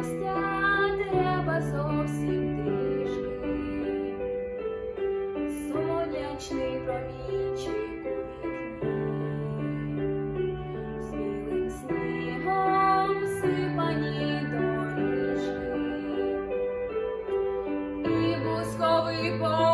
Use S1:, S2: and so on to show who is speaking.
S1: щастя треба зовсім трішки, сонячний промінчик у вікні, смілим снігом сипані доріжки і бусковий по.